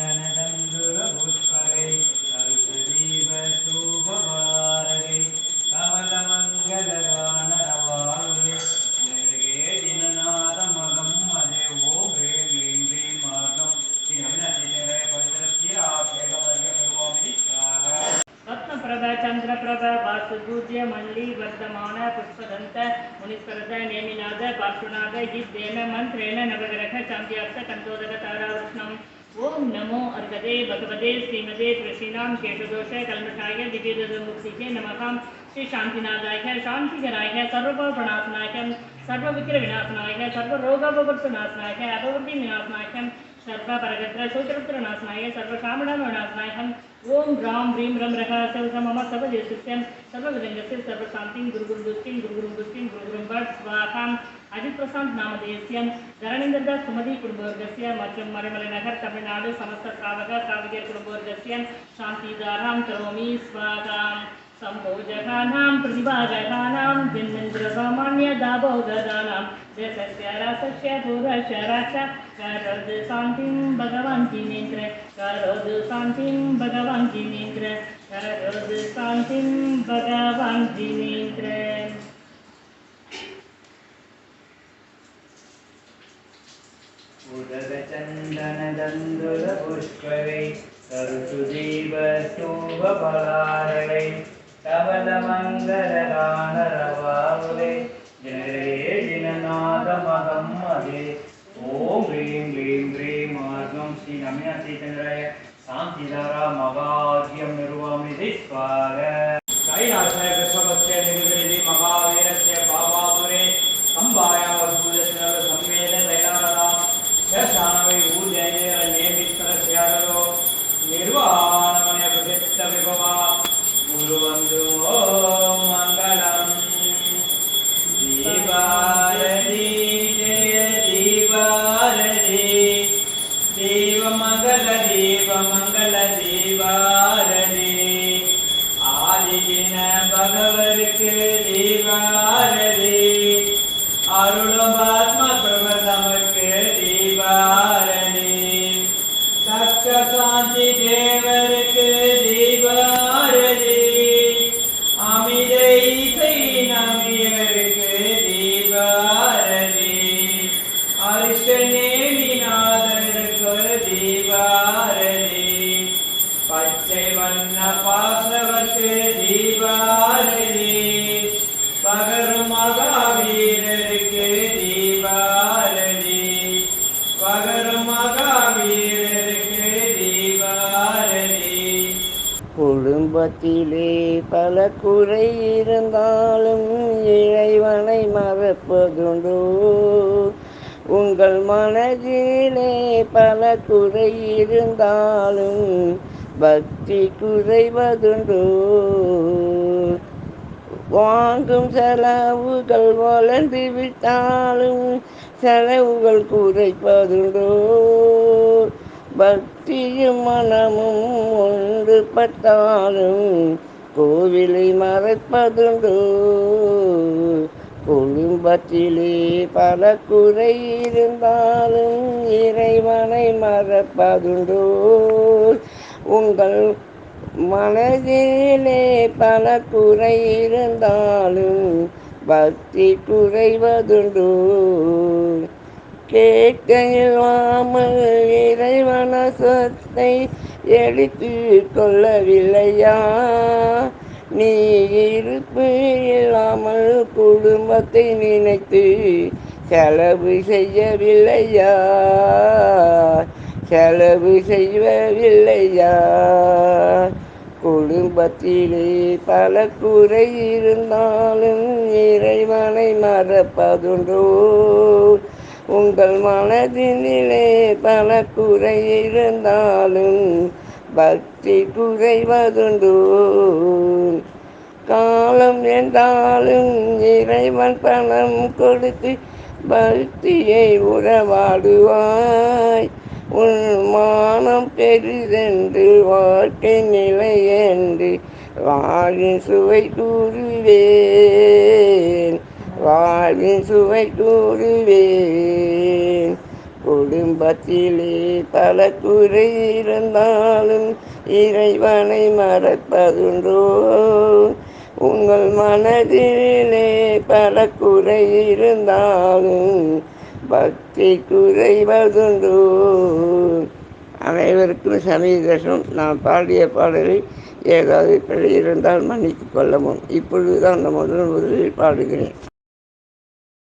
சந்தனதந்துர புஷ்பகை கல்பதீப சூபபாரகை கமலமங்கலகானரவாருரை நிர்கே தினநாதமகம் அதே ஓ ஹ்ரீம் க்ளீம் க்ரீம் மார்க்கம். ஸ்ரீ நவீனத்திலே பவித்திரஸ்திராபியகவர்க பெருவாமிதி ஸ்வாஹா ரத்னபிரப சந்திரபிரப வாசுபூஜ்ய மல்லி வர்த்தமான புஷ்பதந்த முனிஸ்வரத நேமிநாத பார்ஷுநாத யுத்தேன நவகிரக சாந்தியார்த்த கந்தோதக தாராவிஷ்ணம் ओम नमो अर्गदे भगवते श्रीमदे तुलसीराम केशदोष कलमठाय दिव्यदमुखीखे नमः। श्री शांतिनाथाय शांतिजनाय सर्वप्रणाशनाय सर्वविक्र विनाशनाय सर्वरोगापवर्तनाशनाय अभवृद्धि विनाशनाय सर्वपरगत्र शोचरुत्रनाशनाय सर्वकामणानाशनायहम् ॐ ह्रां ह्रीं रं रः सर्व मम सर्वदेशस्यं सर्वविदङ्गस्य सर्वशान्तिं गुरुगुरुदुष्टिं गुरुगुरुदुष्टिं गुरुगुरुं भट् स्वाहाम् அஜித்பிரசாந்த் நாமதேசியம் தரணேந்திர சுமதி குடும்பவர்கஸ்ய மற்றும் மறைமலை நகர் தமிழ்நாடு சமஸ்த ஸ்ராவக ஸ்ராவகியர் குடும்பவர்கஸ்ய சாந்திதாராம் கரோமி ஸ்வாகாம் सम्भोजकानां प्रतिभाजकानां जन्मेन्द्रसामान्यदाभोगदानां देशस्य रासस्य यशस्यारासस्य दुरशराचा करोद् शान्तिं भगवान् जिनेन्द्र करोद् शान्तिं भगवान् जिनेन्द्र करोद् शान्तिं भगवान् जिनेन्द्र उदगचन्दनदन्दुरपुष्करे करुषुदेवशोभफलारणे न्दन जनरे மார்க்கம் அது ஓம் ஹ்ரீம் ஹ்ரீம் ஹ்ரீம் மார்க்கம் ஸ்ரீ ரம்யா சைத்தந்திராய சாந்திதாரா மகாகியம் நிர்வாமிதி குடும்பத்திலே பல குறை இருந்தாலும் இறைவனை மறப்பதுண்டோ. உங்கள் மனதிலே பல குறை இருந்தாலும் பக்தி குறைவதுண்டோ. வாங்கும் செலவுகள் வளர்ந்து விட்டாலும் செலவுகள் குறைப்பதுண்டோ. பக்தியும் மனமும் ஒன்றுபட்டாலும் கோவிலை மறைப்பதுண்டோ. குடும்பத்திலே பல குறை இருந்தாலும் இறைவனை மறப்பதுண்டோ. உங்கள் மனதிலே பல குறை இருந்தாலும் பக்தி குறைவதுண்டோ. கேட்க இல்லாமல் இறைவன சொத்தை எடுத்து கொள்ளவில்லையா நீ இருப்பு இல்லாமல் குடும்பத்தை நினைத்து செலவு செய்யவில்லையா? செலவு செய்யவில்லையா? குடும்பத்திலே பல குறை இருந்தாலும் இறைவனை மறப்பதுண்டோ? உங்கள் மனதினிலே பல குறை இருந்தாலும் பக்தி குறைவதுண்டு காலம் என்றாலும் இறைவன் பணம் கொடுத்து பக்தியை உறவாடுவாய். உன் மானம் பெரிதென்று வாழ்க்கை நிலை என்று வாழும் சுவை கூறுவேன். வாழ்வின் சுவை கூறுவேன் குடும்பத்திலே பல குறை இருந்தாலும் இறைவனை மறப்பதுண்டோ? உங்கள் மனதிலே பல குறை இருந்தாலும் பக்தி குறைவதுண்டோ? அனைவருக்கும் சமீதம் நான் பாடிய பாடலில் ஏதாவது பிழை இருந்தால் மன்னித்து கொள்ளவும். இப்பொழுதுதான் அந்த முதல் முதலில் பாடுகிறேன்.